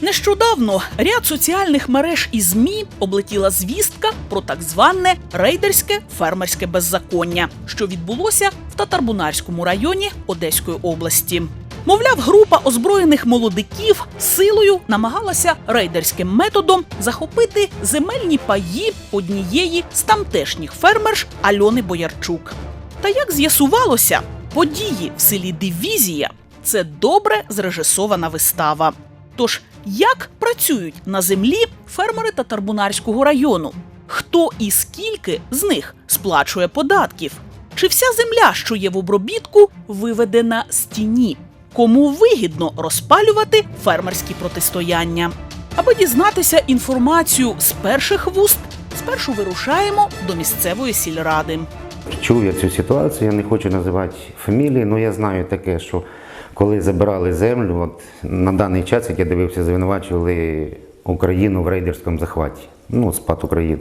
Нещодавно ряд соціальних мереж і ЗМІ облетіла звістка про так зване рейдерське фермерське беззаконня, що відбулося в Татарбунарському районі Одеської області. Мовляв, група озброєних молодиків силою намагалася рейдерським методом захопити земельні паї однієї з тамтешніх фермерш Альони Боярчук. Та як з'ясувалося, події в селі Дивізія це добре зрежисована вистава. Тож, як працюють на землі фермери Татарбунарського району? Хто і скільки з них сплачує податків? Чи вся земля, що є в обробітку, виведена з тіні? Кому вигідно розпалювати фермерські протистояння? Аби дізнатися інформацію з перших вуст, спершу вирушаємо до місцевої сільради. Чув я цю ситуацію, я не хочу називати фамілії, але я знаю таке, що коли забирали землю, от на даний час, як я дивився, звинувачували Україну в рейдерському захваті, ну, спад України.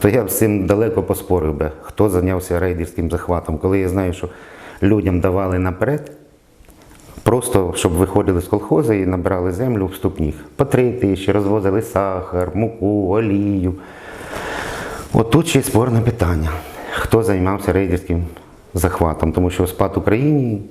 То я з цим далеко поспорив би, хто зайнявся рейдерським захватом, коли я знаю, що людям давали наперед, просто щоб виходили з колхозу і набирали землю вступних. По три тисячі розвозили сахар, муку, олію. От тут ще спорне питання, хто займався рейдерським захватом, тому що спад Україні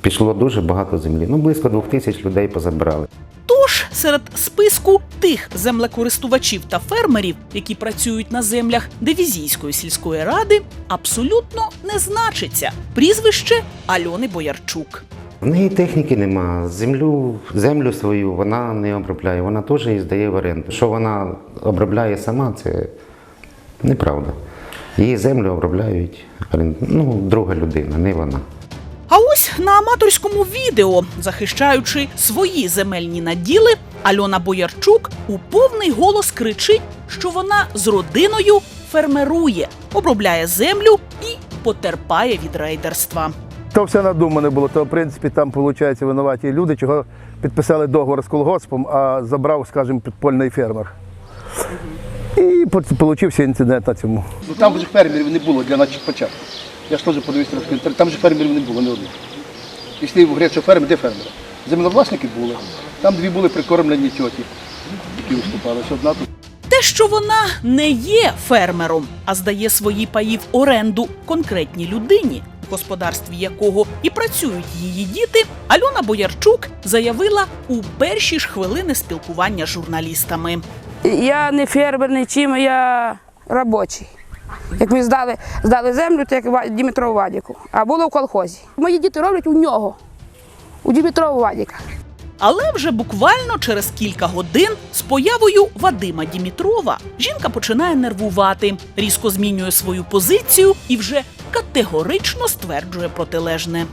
пішло дуже багато землі. Ну, близько двох тисяч людей позабирали. Тож серед списку тих землекористувачів та фермерів, які працюють на землях дивізійської сільської ради, абсолютно не значиться прізвище Альони Боярчук. В неї техніки нема. Землю, землю свою вона не обробляє, вона теж її здає в оренду. Що вона обробляє сама, це неправда. Її землю обробляють ну, друга людина, не вона. А ось на аматорському відео, захищаючи свої земельні наділи, Альона Боярчук у повний голос кричить, що вона з родиною фермерує, обробляє землю і потерпає від рейдерства. То все надумане було, то в принципі там, виходить, винуваті люди, чого підписали договор з колгоспом, а забрав, скажімо, підпольний фермер. І получився інцидент на цьому. Ну там вже фермерів не було для наших початків. Я ж теж подивився трошки. Там же фермерів не було, не одних. Якщо говорять, що фермер, де фермери? Землевласники були. Там дві були прикормлені тьоті, які виступали. Одна тут. Те, що вона не є фермером, а здає свої паї в оренду конкретній людині, в господарстві якого і працюють її діти, Альона Боярчук заявила у перші ж хвилини спілкування з журналістами. Я не фермер, не чим, я робочий. Як ми здали, здали землю, то як Ва- Дімитрову Вадіку, а було в колхозі. Мої діти роблять у нього, у Дімитрову Вадіка. Але вже буквально через кілька годин з появою Вадима Дімітрова жінка починає нервувати, різко змінює свою позицію і вже категорично стверджує протилежне.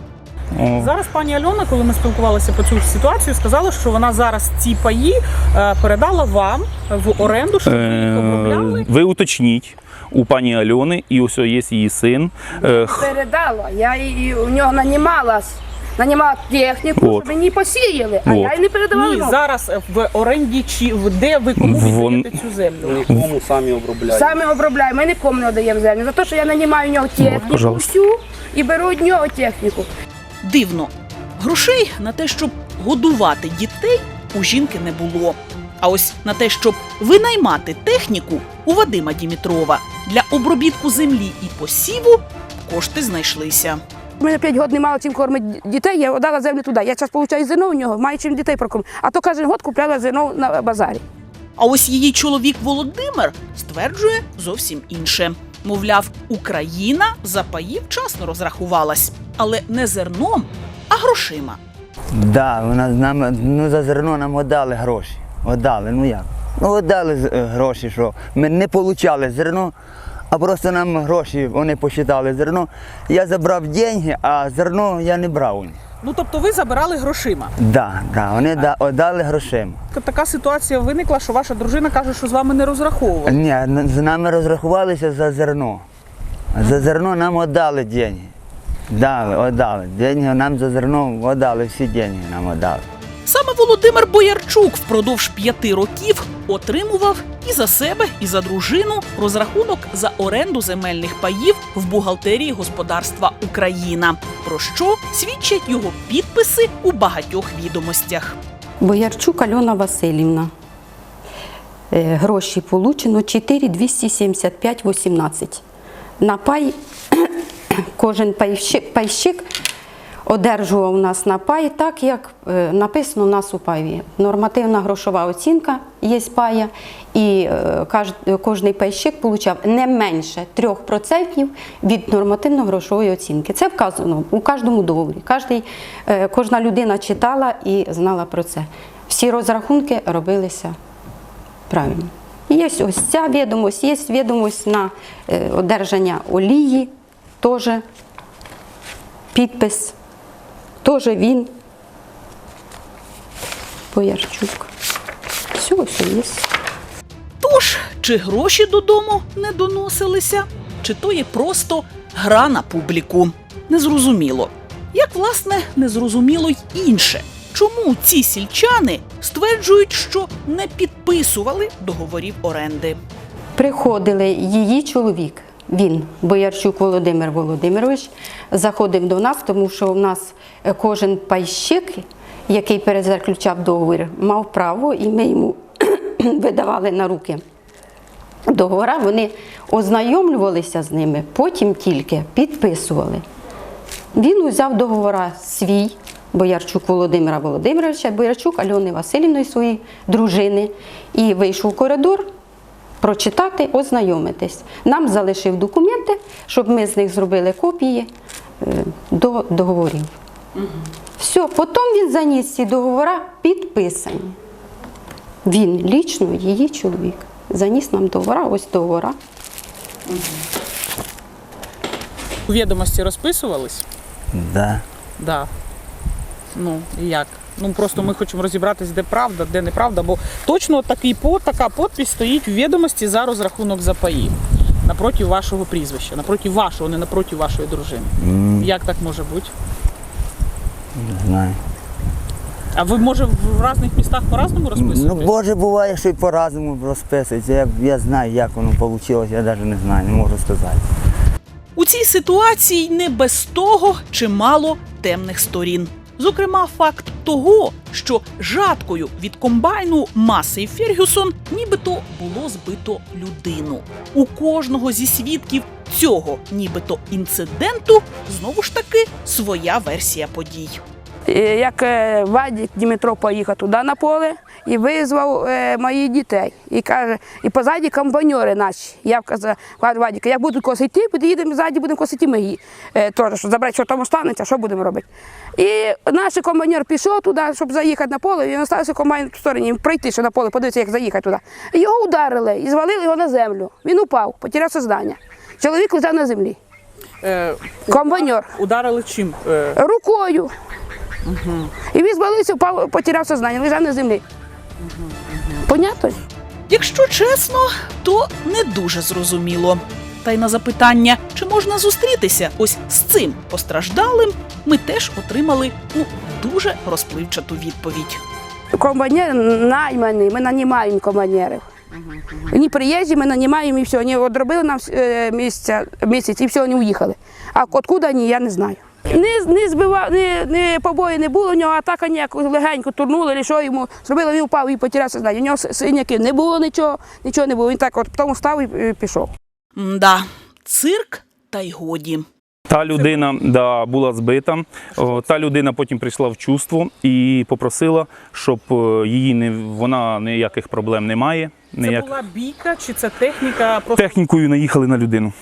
Зараз пані Альона, коли ми спілкувалися по цю ситуацію, сказала, що вона зараз ці паї е, передала вам в оренду, щоб ви їх обробляли. Е, Ви уточніть у пані Альони, і ось є її син. Е, Передала. Я і у нього нанімалась. Нанімала техніку, От. щоб мені посіяли, а От. я й не передавала. Ні, йому. зараз в оренді чи в- де ви кому Вон- віддаєте цю землю? Кому самі обробляють. Саме обробляю, ми нікому не даємо землю. За те, що я нанімаю у нього техніку пожалуйста. всю і беру від нього техніку. Дивно, грошей на те, щоб годувати дітей, у жінки не було. А ось на те, щоб винаймати техніку у Вадима Дімітрова для обробітку землі і посіву, кошти знайшлися. У мене 5 років немало чим кормити дітей, я дала землю туди. Я зараз получаю зерно у нього, маю чим дітей прокормити. А то кожен год купляла зерно на базарі. А ось її чоловік Володимир стверджує зовсім інше. Мовляв, Україна за паї вчасно розрахувалась, але не зерном, а грошима. Да, вона з нами, ну за зерно нам отдали гроші. Отдали, ну як? Ну отдали е, гроші, що ми не отримали зерно, а просто нам гроші вони посчитали зерно. Я забрав гроші, а зерно я не брав у них. Ну тобто ви забирали грошима. Да, да, вони да, отдали грошима. Така ситуація виникла, що ваша дружина каже, що з вами не розраховувала. Ні, з нами розрахувалися за зерно. За зерно нам отдали гроші. Да, отдали. Деньги нам за зерно отдали, всі гроші нам отдали. Саме Володимир Боярчук впродовж п'яти років отримував і за себе, і за дружину розрахунок за оренду земельних паїв в бухгалтерії господарства Україна, про що свідчать його підписи у багатьох відомостях. Боярчук Альона Васильівна. Е, Гроші получено 4 275 18. На пай кожен пайщик одержував у нас на пай так, як е, написано у нас у пайві. Нормативна грошова оцінка є пая, і е, кожний пайщик получав не менше 3% від нормативно-грошової оцінки. Це вказано у кожному договорі. Е, кожна людина читала і знала про це. Всі розрахунки робилися правильно. Є ось ця відомость, є відомость на одержання олії, теж підпис, теж він. Боярчук. Все, все є. Тож, чи гроші додому не доносилися, чи то є просто гра на публіку? Незрозуміло. Як, власне, незрозуміло й інше. Чому ці сільчани стверджують, що не підписували договорів оренди? Приходили її чоловік. Він, Боярчук Володимир Володимирович, заходив до нас, тому що у нас е, кожен пайщик, який перезаключав договір, мав право, і ми йому видавали на руки договора. Вони ознайомлювалися з ними, потім тільки підписували. Він узяв договора свій, Боярчук Володимира Володимировича, Боярчук Альони Васильівної, своєї дружини, і вийшов в коридор прочитати, ознайомитись. Нам залишив документи, щоб ми з них зробили копії е, до договорів. Все, потім він заніс ці договори підписані. Він лічно, її чоловік. Заніс нам договори, ось договори. У відомості розписувались? Да. Да. Ну, і як? Ну просто ми хочемо розібратись, де правда, де неправда, бо точно такий по, така подпись стоїть у відомості за розрахунок за паї. Напроти вашого прізвища, напроти вашого, не напроти вашої дружини. Як так може бути? Не знаю. А ви, може, в різних містах по-разному Ну, розписуєте? Боже, буває, що і по-разному розписується. Я, я знаю, як воно вийшло, я навіть не знаю, не можу сказати. У цій ситуації не без того чимало темних сторін. Зокрема, факт того, що жаткою від комбайну Масей Фергюсон нібито було збито людину. У кожного зі свідків цього нібито інциденту знову ж таки своя версія подій. Як е, Вадик Дмитро поїхав туди на поле і визвав е, моїх дітей. І каже, і позаді комбайнери наші. Я казав, Вадик, як будуть косити, під'їдемо ззаді, будемо косити ми її. Е, теж, що забрати, що там станеться, що будемо робити. І наш комбайнер пішов туди, щоб заїхати на поле, він остався комбайн в стороні, пройти, що на поле, подивитися, як заїхати туди. І його ударили і звалили його на землю. Він упав, потеряв сознання. Чоловік лежав на землі. Комбайнер. ударили чим? Е, І він звалився, впав, потеряв сознання, лежав на землі. Понятно? Якщо чесно, то не дуже зрозуміло. Та й на запитання, чи можна зустрітися ось з цим постраждалим, ми теж отримали ну дуже розпливчату відповідь. Комбайнер найманий, ми нанімаємо комбайнерів. Вони приїжджі, ми нанімаємо і все. Вони одробили нам е, місяця, місяць і все, вони уїхали. А откуда вони, я не знаю. Не, не збива, не, не побої не було, у нього атака ніяку легенько турнули, чи що йому зробили, він впав і потеряв сознання. У нього синяків не було нічого, нічого не було. Він так от потім став і пішов. Мда, цирк та й годі. Та людина да, була збита. О, Та людина потім прийшла в чувство і попросила, щоб е, її не вона ніяких проблем не має. це Ніяк... була бійка, чи це техніка просто Технікою наїхали на людину,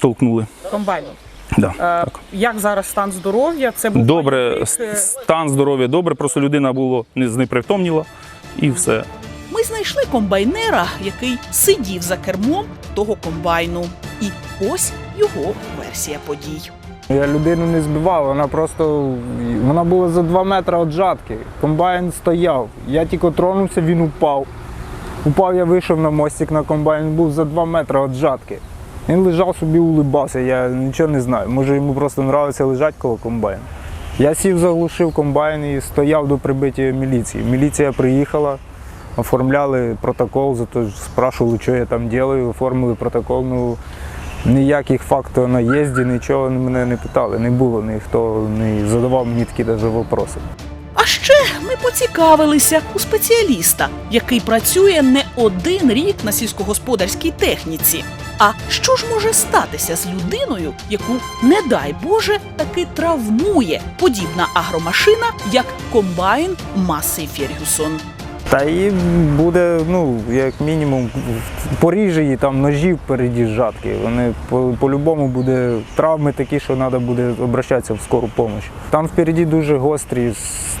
толкнули. комбайну? Да, Е, так. як зараз стан здоров'я? Це був Добре, бойовик, е, стан здоров'я добре, просто людина було не знепритомніла і все. Ми знайшли комбайнера, який сидів за кермом того комбайну. І ось його версія подій. Я людину не збивав, вона просто вона була за 2 метри від жатки. Комбайн стояв. Я тільки тронувся, він упав. Упав, я вийшов на мостик на комбайн, був за 2 метри від жатки. Він лежав собі, улибався, я нічого не знаю. Може йому просто подобається лежати коло комбайну. Я сів, заглушив комбайн і стояв до прибиття міліції. Міліція приїхала, оформляли протокол, зато спрашували, що я там роблю, оформили протокол. Ну, ніяких фактів наїзді, нічого мене не питали, не було, ніхто не задавав мені такі навіть питання. А ще ми поцікавилися у спеціаліста, який працює не один рік на сільськогосподарській техніці. А що ж може статися з людиною, яку, не дай Боже, таки травмує подібна агромашина, як комбайн маси Фергюсон? Та і буде, ну, як мінімум, поріже її там ножі впереді жатки. Вони по- по-любому буде травми такі, що треба буде обращатися в скору допомогу. Там впереді дуже гострі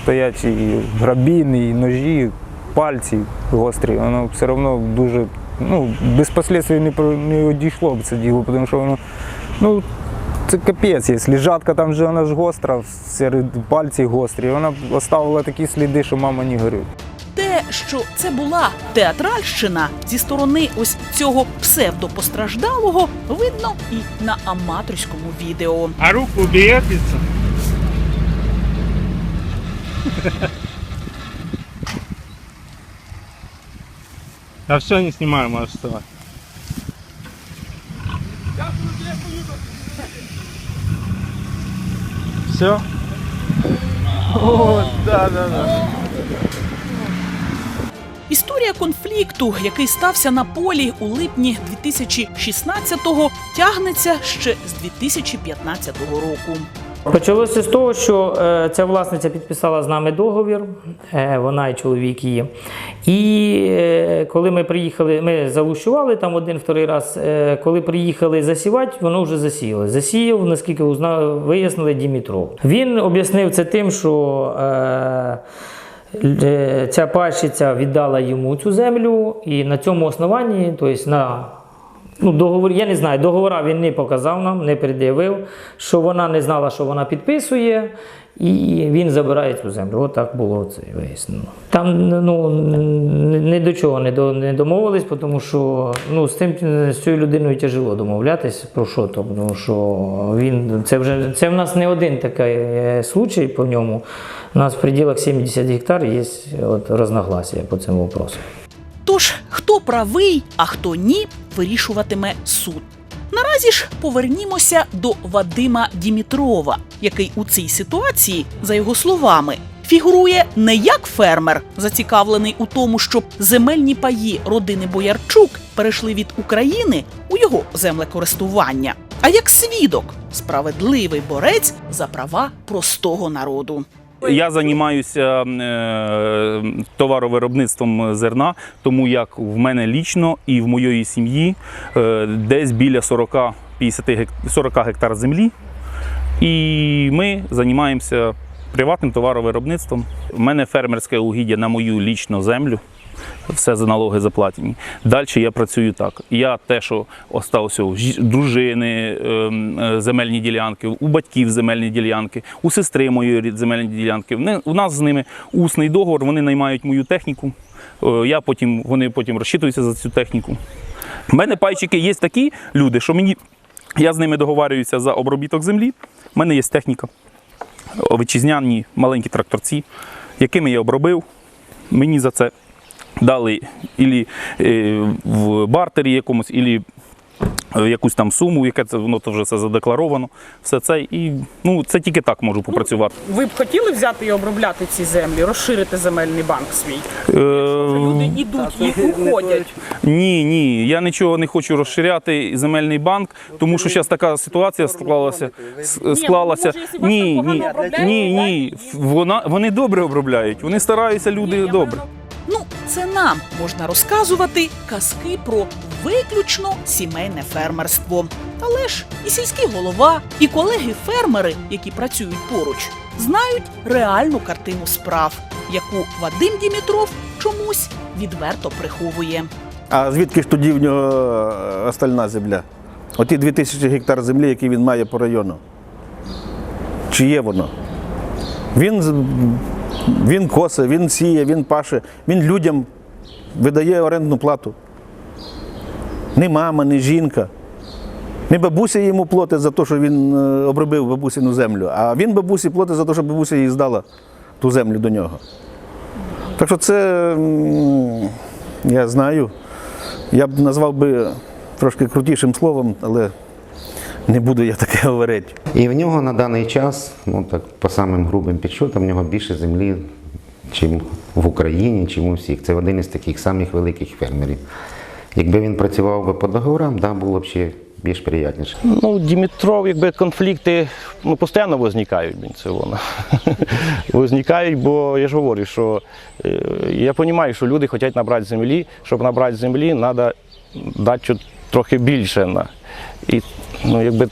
стоять і грабіни, і ножі, пальці гострі. Воно все одно дуже, ну, без послідствий не, не одійшло б це діло, тому що воно, ну, це капець, якщо жатка там вже вона ж гостра, серед пальців гострі, вона оставила такі сліди, що мама не горює. Те, що це була театральщина зі сторони ось цього псевдопостраждалого, видно і на аматорському відео. А руку берется? Да все, не снимаю, можешь вставать. Все? О, да, да, да. Історія конфлікту, який стався на полі у липні 2016-го, тягнеться ще з 2015 року. Почалося з того, що е, ця власниця підписала з нами договір, е, вона і чоловік її. І е, коли ми приїхали, ми залущували там один вторий раз. Коли приїхали засівати, воно вже засіяло. Засіяв, наскільки узна- вияснили, Дімітров. Він об'яснив це тим, що. Е, Ця пащиця віддала йому цю землю, і на цьому основанні, тобто на ну, договор, я не знаю, договора він не показав нам, не пред'явив, що вона не знала, що вона підписує, і він забирає цю землю. От було це вияснено. Там ну, ні до чого не, до, не домовились, тому що ну, з, тим, з цією людиною тяжело домовлятись про що то, тому що він, це, вже, це в нас не один такий е, случай по ньому. У нас в пределах 70 гектар є от, розногласія по цьому вопросу. Тож, хто правий, а хто ні, вирішуватиме суд. Наразі ж повернімося до Вадима Дімітрова, який у цій ситуації, за його словами, фігурує не як фермер, зацікавлений у тому, щоб земельні паї родини Боярчук перейшли від України у його землекористування, а як свідок, справедливий борець за права простого народу. Я займаюся е, товаровиробництвом зерна, тому як в мене лічно і в моєї сім'ї е, десь біля 40, 50 40 гектар землі. І ми займаємося приватним товаровиробництвом. У мене фермерське угіддя на мою лічну землю. Все за налоги заплатені. Далі я працюю так. Я те, що остався у дружини ем, е, земельні ділянки, у батьків земельні ділянки, у сестри моєї земельні ділянки. У нас з ними усний договор, вони наймають мою техніку. Е, Я потім, вони потім розчитуються за цю техніку. У мене пайчики є такі люди, що мені я з ними договарююся за обробіток землі. У мене є техніка, вітчизняні маленькі тракторці, якими я обробив. Мені за це дали ілі е, в бартері якомусь, ілі е, якусь там суму, яке це воно то вже все задекларовано. Все це і ну це тільки так можу попрацювати. Ви б хотіли взяти і обробляти ці землі, розширити земельний банк свій? Е, Люди йдуть, їх уходять. Ні, ні, я нічого не хочу розширяти земельний банк, тому що зараз така ситуація склалася. склалася. якщо вас Ні, ні, ні, ні. Вона вони добре обробляють. Вони стараються, люди добре. Це нам можна розказувати казки про виключно сімейне фермерство. Але ж і сільський голова, і колеги-фермери, які працюють поруч, знають реальну картину справ, яку Вадим Дімітров чомусь відверто приховує. А звідки ж тоді в нього е, остальна земля? Оті 2000 гектар землі, які він має по району. Чи є воно? Він, він косе, він сіє, він паше, він людям видає орендну плату. Не мама, не жінка. Не бабуся йому платить за те, що він е, обробив бабусину землю, а він бабусі платить за те, що бабуся їй здала ту землю до нього. Так що це, я знаю, я б назвав би трошки крутішим словом, але Не буду я таке говорити. І в нього на даний час, ну так по самим грубим підсчетам, в нього більше землі, чим в Україні, чим у всіх. Це один із таких самих великих фермерів. Якби він працював би по договорам, да, було б ще більш приятніше. Ну, Дімітров, якби конфлікти ну, постійно возникають, блін, це воно. возникають, бо я ж говорю, що е, я розумію, що люди хочуть набрати землі. Щоб набрати землі, треба дати трохи більше. На. І, ну, якби,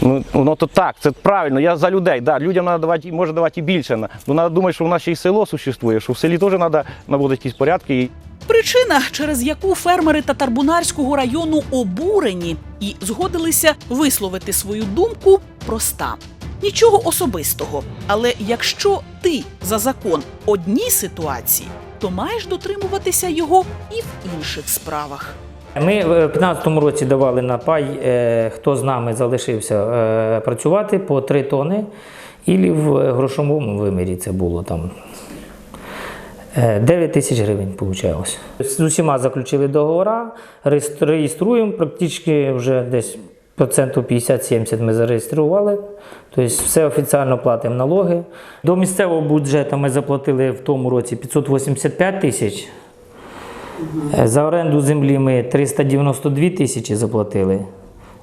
ну, воно то так, це правильно, я за людей. Да, людям треба давати, може давати і більше. Ну, треба думати, що в нас ще й село существує, що в селі теж треба наводити якісь порядки. Причина, через яку фермери Татарбунарського району обурені і згодилися висловити свою думку, проста. Нічого особистого. Але якщо ти за закон одній ситуації, то маєш дотримуватися його і в інших справах. Ми в 2015 році давали на пай, е, хто з нами залишився е, працювати по 3 тони, і в грошовому вимірі це було там. е, 9 тисяч гривень вийшло. З усіма заключили договори, реєструємо, практично вже десь процентів 50-70 ми зареєстрували. Тобто все офіційно платимо налоги. До місцевого бюджету ми заплатили в тому році 585 тисяч. Е, За оренду землі ми 392 тисячі заплатили.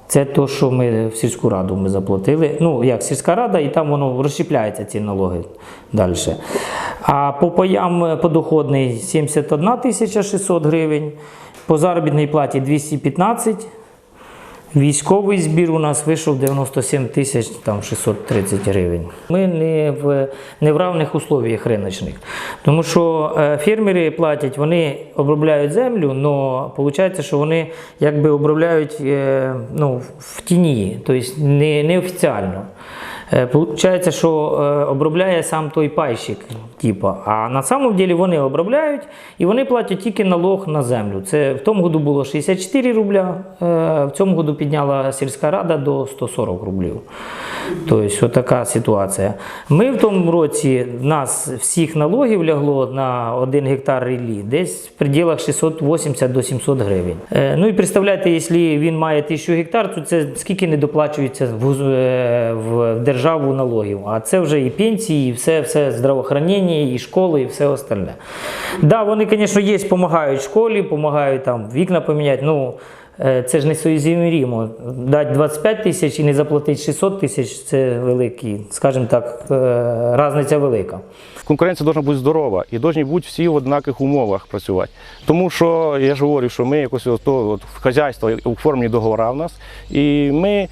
Це то, що ми в сільську раду ми заплатили. Ну, як сільська рада, і там воно розщепляється ці налоги далі. А по паям е, подоходний 71 тисяча 600 гривень, по заробітній платі 215 Військовий збір у нас вийшов 97 тисяч там 630 гривень. Ми не в, не в равних условіях риночних. Тому що е, фермери платять, вони обробляють землю, але виходить, що вони якби обробляють е, ну, в тіні, тобто не, неофіціально. Е, Получається, що е, обробляє сам той пайщик, типа. а на самом ділі вони обробляють і вони платять тільки налог на землю. Це в тому году було 64 рубля, е, в цьому году підняла сільська рада до 140 рублів. Тобто, така ситуація. Ми в тому році в нас всіх налогів лягло на 1 гектар ріллі десь в пределах 680 до 700 гривень. Е, Ну і представляєте, якщо він має 1000 гектар, то це скільки не доплачується в, е, в державу налогів. А це вже і пенсії, і все, все здравоохранення, і школи, і все остальне. Да, вони, звісно, є, допомагають школі, допомагають там вікна поміняти. Ну, це ж не соізміримо. Дати 25 тисяч і не заплатити 600 тисяч це великий, скажімо так, е, різниця велика. конкуренція повинна бути здорова і повинні бути всі в однакових умовах працювати. Тому що я ж говорю, що ми якось то, от, хазяйство оформлені договори в нас, і ми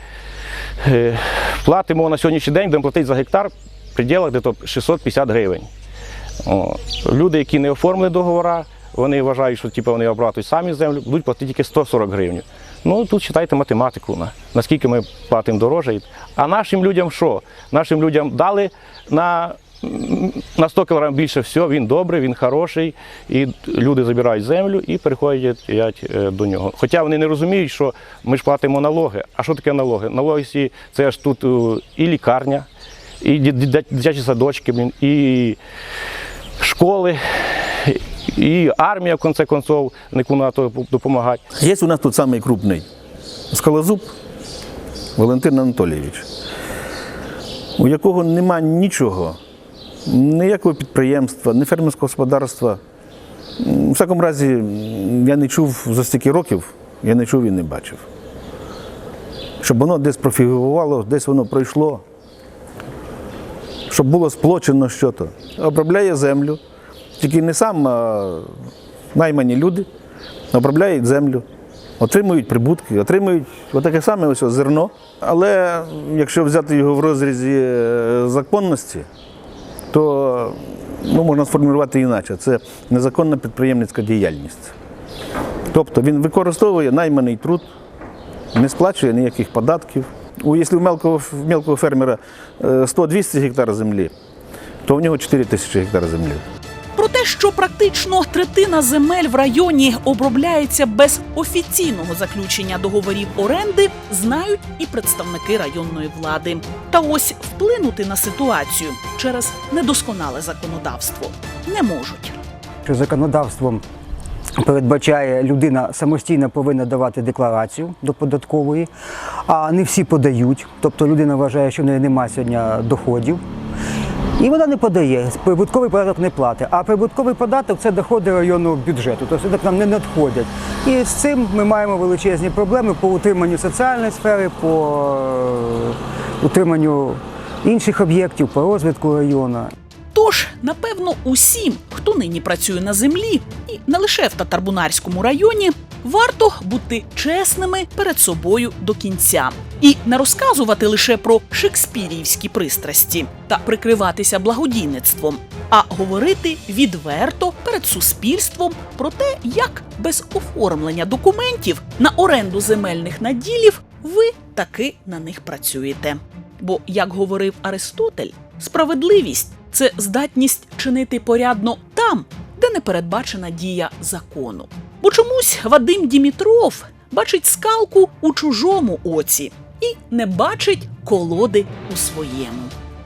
е, платимо на сьогоднішній день, будемо платити за гектар в пределах десь 650 гривень. О, люди, які не оформили договори, вони вважають, що типу, вони обратують самі землю, будуть платити тільки 140 гривень. Ну тут читайте математику, на, наскільки ми платимо дорожче. А нашим людям що? Нашим людям дали на, на 100 кг більше всього, він добрий, він хороший, і люди забирають землю і переходять е, до нього. Хоча вони не розуміють, що ми ж платимо налоги. А що таке налоги? Налоги це ж тут е, і лікарня, і дитячі садочки, і школи, і армія, в конце концов, нікому треба допомагати. Є у нас тут самий крупний скалозуб Валентин Анатолійович, у якого нема нічого, ніякого підприємства, ні фермерського господарства. У всякому разі, я не чув за стільки років, я не чув і не бачив. Щоб воно десь профігурувало, десь воно пройшло, щоб було сплочено щось. Обробляє землю, тільки не сам, а наймані люди обробляють землю, отримують прибутки, отримують отаке саме ось зерно. Але якщо взяти його в розрізі е, законності, то ну, можна сформулювати іначе. Це незаконна підприємницька діяльність. Тобто він використовує найманий труд, не сплачує ніяких податків. У, якщо у мелкого, мелкого фермера е, 100-200 гектар землі, то в нього 4 тисячі гектар землі. Про те, що практично третина земель в районі обробляється без офіційного заключення договорів оренди, знають і представники районної влади. Та ось вплинути на ситуацію через недосконале законодавство не можуть. що законодавством передбачає, людина самостійно повинна давати декларацію до податкової, а не всі подають. Тобто людина вважає, що в неї немає сьогодні доходів. І вона не подає, прибутковий податок не платить. А прибутковий податок це доходи районного бюджету, тобто так нам не надходять. І з цим ми маємо величезні проблеми по утриманню соціальної сфери, по е, утриманню інших об'єктів, по розвитку району. Тож, напевно, усім, хто нині працює на землі, і не лише в Татарбунарському районі, варто бути чесними перед собою до кінця і не розказувати лише про шекспірівські пристрасті та прикриватися благодійництвом, а говорити відверто перед суспільством про те, як без оформлення документів на оренду земельних наділів ви таки на них працюєте. Бо, як говорив Аристотель, справедливість це здатність чинити порядно там, де не передбачена дія закону. Бо чомусь Вадим Дімітров бачить скалку у чужому оці і не бачить колоди у своєму.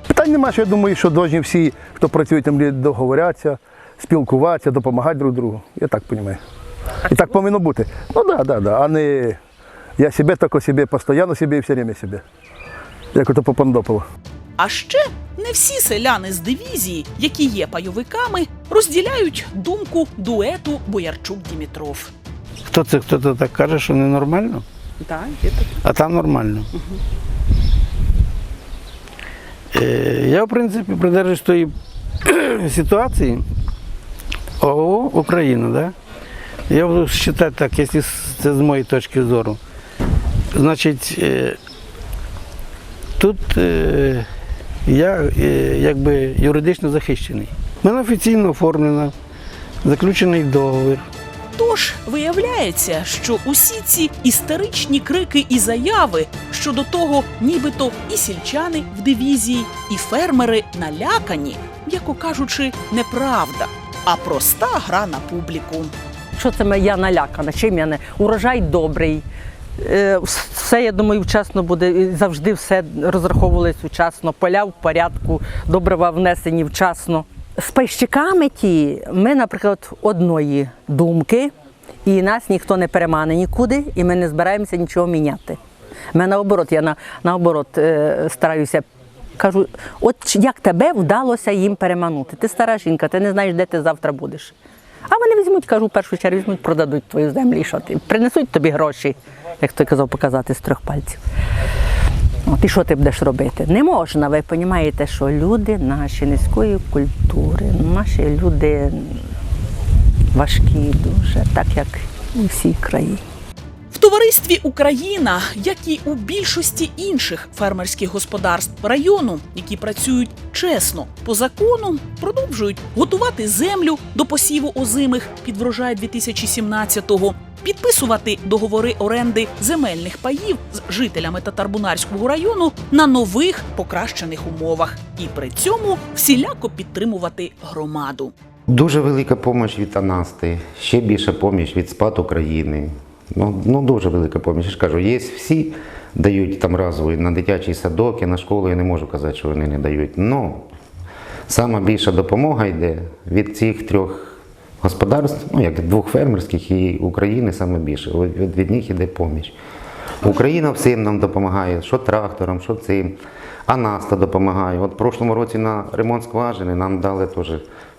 Питань нема, що я думаю, що повинні всі, хто працює там, договорятися, спілкуватися, допомагати друг другу. Я так розумію. І так повинно бути. Ну так, да, да, да. а не я себе, так себе, постійно себе і все время себе. Як ото Попандополо. А ще не всі селяни з дивізії, які є пайовиками, розділяють думку дуету Боярчук Дімітров. Хто це хто так каже, що ненормально? Так, є таке. А там нормально. Е, Я, в принципі, придержуюсь тої ситуації. ООО Україна, да? Я буду вважати так, якщо це з моєї точки зору. Значить, е, тут е, я е, якби юридично захищений. У мене офіційно оформлено, заключений договір. Тож виявляється, що усі ці істеричні крики і заяви щодо того, нібито і сільчани в дивізії, і фермери налякані, м'яко кажучи, неправда, а проста гра на публіку. Що це я налякана? Чим я не урожай добрий. Е, вс- Все, я думаю, вчасно буде. Завжди все розраховувалось вчасно, поля в порядку, добрива внесені вчасно. З пайщиками ті ми, наприклад, одної думки, і нас ніхто не перемане нікуди, і ми не збираємося нічого міняти. Ми наоборот, я на, наоборот е, стараюся. Кажу, от як тебе вдалося їм переманути? Ти стара жінка, ти не знаєш, де ти завтра будеш. А вони візьмуть, кажу, в першу чергу візьмуть, продадуть твою землю, і що ти принесуть тобі гроші, як той казав, показати з трьох пальців. От і що ти будеш робити? Не можна, ви розумієте, що люди наші низької культури, наші люди важкі дуже, так як у всій країні. Товаристві Україна, як і у більшості інших фермерських господарств району, які працюють чесно по закону, продовжують готувати землю до посіву озимих під врожай 2017-го, підписувати договори оренди земельних паїв з жителями Татарбунарського району на нових покращених умовах, і при цьому всіляко підтримувати громаду. Дуже велика допомога від Анасти, ще більша допомога від СПАД України. Ну, ну дуже велика допомога. Я ж кажу, є всі дають там разові на дитячий садок, і на школу я не можу казати, що вони не дають. Ну, сама більша допомога йде від цих трьох господарств, ну як двох фермерських і України саме більше. Від, від них йде допомога. Україна всім нам допомагає, що трактором, що цим. А Наста допомагає. От в прошлому році на ремонт скважини нам дали теж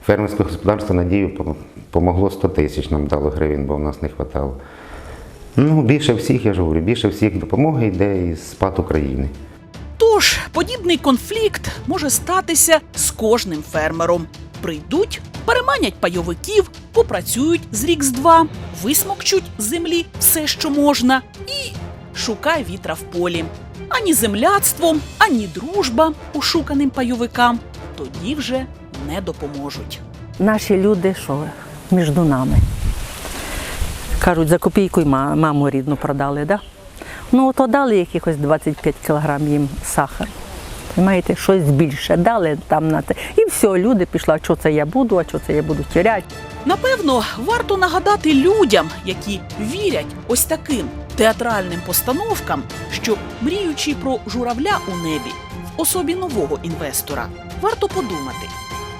фермерське господарство Надію пом- помогло 100 тисяч нам дало гривень, бо в нас не вистачало. Ну, більше всіх, я ж говорю, більше всіх допомоги йде із спад України. Тож подібний конфлікт може статися з кожним фермером. Прийдуть, переманять пайовиків, попрацюють з рік з два, висмокчуть з землі все, що можна, і шукай вітра в полі. Ані земляцтво, ані дружба ошуканим пайовикам тоді вже не допоможуть. Наші люди, що між нами. Кажуть, за копійку й маму рідну продали, да? Ну, то дали якихось 25 кілограм їм сахар. Маєте, щось більше дали там на те. І все, люди пішли, що це я буду, а що це я буду тіряти. Напевно, варто нагадати людям, які вірять ось таким театральним постановкам, що мріючи про журавля у небі в особі нового інвестора, варто подумати,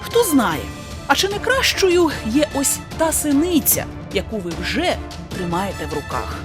хто знає, а чи не кращою є ось та синиця, яку ви вже тримаєте в руках.